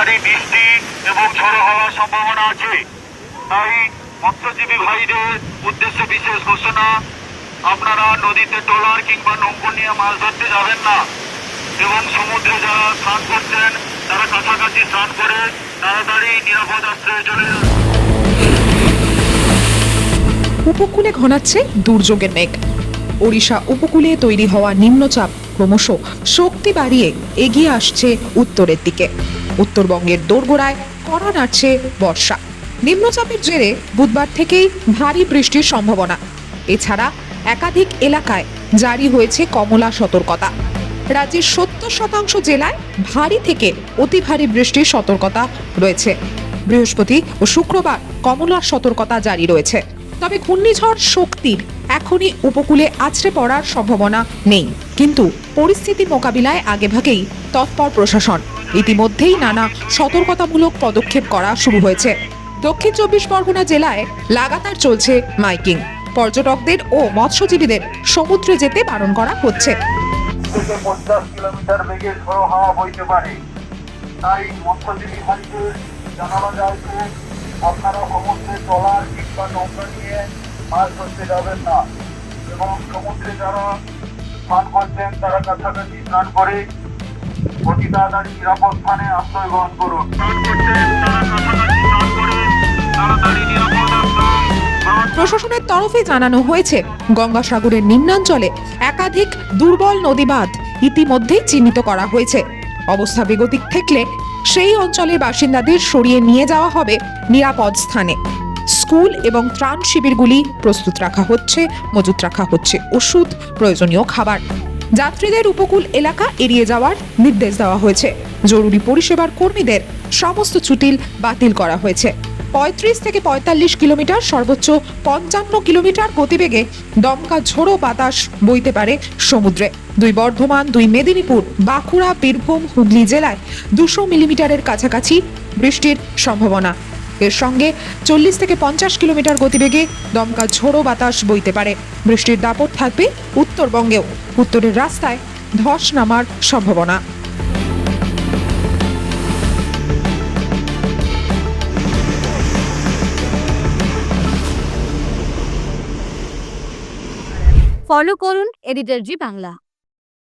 ভারী বৃষ্টি এবং ঝড়ো হওয়ার সম্ভাবনা আছে। তাই মৎস্যজীবী ভাইদের উদ্দেশ্যে বিশেষ ঘোষণা, আপনারা নদীতে ট্রলার কিংবা নৌকো নিয়ে মাছ ধরতে যাবেন না। এবং সমুদ্রে যারা স্নান করছেন, তারা কাছাকাছি স্নান করে তাড়াতাড়ি নিরাপদ আশ্রয়ে চলে যান। উপকূলে ঘনাচ্ছে দুর্যোগের মেঘ। ওড়িশা উপকূলে তৈরি হওয়া নিম্নচাপ ক্রমশ শক্তি বাড়িয়ে এগিয়ে আসছে উত্তরের দিকে। উত্তরবঙ্গের দোরগোড়ায় কড়া নাড়ছে বর্ষা। নিম্নচাপের জেরে বুধবার থেকেই ভারী বৃষ্টির সম্ভাবনা। এছাড়া একাধিক এলাকায় জারি হয়েছে কমলা সতর্কতা। রাজ্যের সত্তর শতাংশ জেলায় ভারী থেকে অতি ভারী বৃষ্টির সতর্কতা রয়েছে। বৃহস্পতি ও শুক্রবার কমলা সতর্কতা জারি রয়েছে। তবে ঘূর্ণিঝড় শক্তির এখনই উপকূলে আছড়ে পড়ার সম্ভাবনা নেই। কিন্তু পরিস্থিতি মোকাবিলায় আগেভাগেই তৎপর প্রশাসন। ইতিমধ্যেই নানা সতর্কতামূলক পদক্ষেপ করা শুরু হয়েছে। দক্ষিণ চব্বিশ পরগনা জেলায় লাগাতার চলছে মাইকিং। পর্যটকদের ও মৎস্যজীবীদের সমুদ্রে যেতে বারণ করা হচ্ছে। মৎস্যজীবী আপনারা সমুদ্রে ট্রলার কিংবা নৌকা নিয়ে মাছ ধরতে যাবেন না। এবং সমুদ্রে যারা স্নান করছেন তারা কাছাকাছি স্নান করে অতি তাড়াতাড়ি নিরাপদ স্থানে আশ্রয় গ্রহণ করুন। স্নান করছেন তারা কাছাকাছি স্নান করে তাড়াতাড়ি নিরাপদ প্রশাসনের তরফে জানানো হয়েছে গঙ্গাসাগরের নিম্নাঞ্চলে একাধিক দুর্বল নদীবাঁধ ইতিমধ্যেই চিহ্নিত করা হয়েছে। অবস্থা বেগতিক থাকলে সেই অঞ্চলের বাসিন্দাদের সরিয়ে নিয়ে যাওয়া হবে নিরাপদ স্থানে। স্কুল এবং ত্রাণ শিবিরগুলি প্রস্তুত রাখা হচ্ছে, মজুত রাখা হচ্ছে। ওষুধ, প্রয়োজনীয় খাবার। যাত্রীদের উপকূল এলাকা এড়িয়ে যাওয়ার নির্দেশ দেওয়া হয়েছে। জরুরি পরিষেবার কর্মীদের সমস্ত ছুটিল বাতিল করা হয়েছে। পঁয়ত্রিশ থেকে পঁয়তাল্লিশ কিলোমিটার সর্বোচ্চ পঞ্চান্ন কিলোমিটার গতিবেগে দমকা ঝোড়ো বাতাস বইতে পারে সমুদ্রে। দুই বর্ধমান, দুই মেদিনীপুর, বাঁকুড়া, বীরভূম, হুগলি জেলায় দুশো মিলিমিটারের কাছাকাছি বৃষ্টির সম্ভাবনা। এর সঙ্গে চল্লিশ থেকে পঞ্চাশ কিলোমিটার গতিবেগে দমকা ঝোড়ো বাতাস বইতে পারে। বৃষ্টির দাপট থাকবে উত্তরবঙ্গেও। উত্তরের রাস্তায় ধস নামার সম্ভাবনা। ফলো করুন এডিটর জি বাংলা।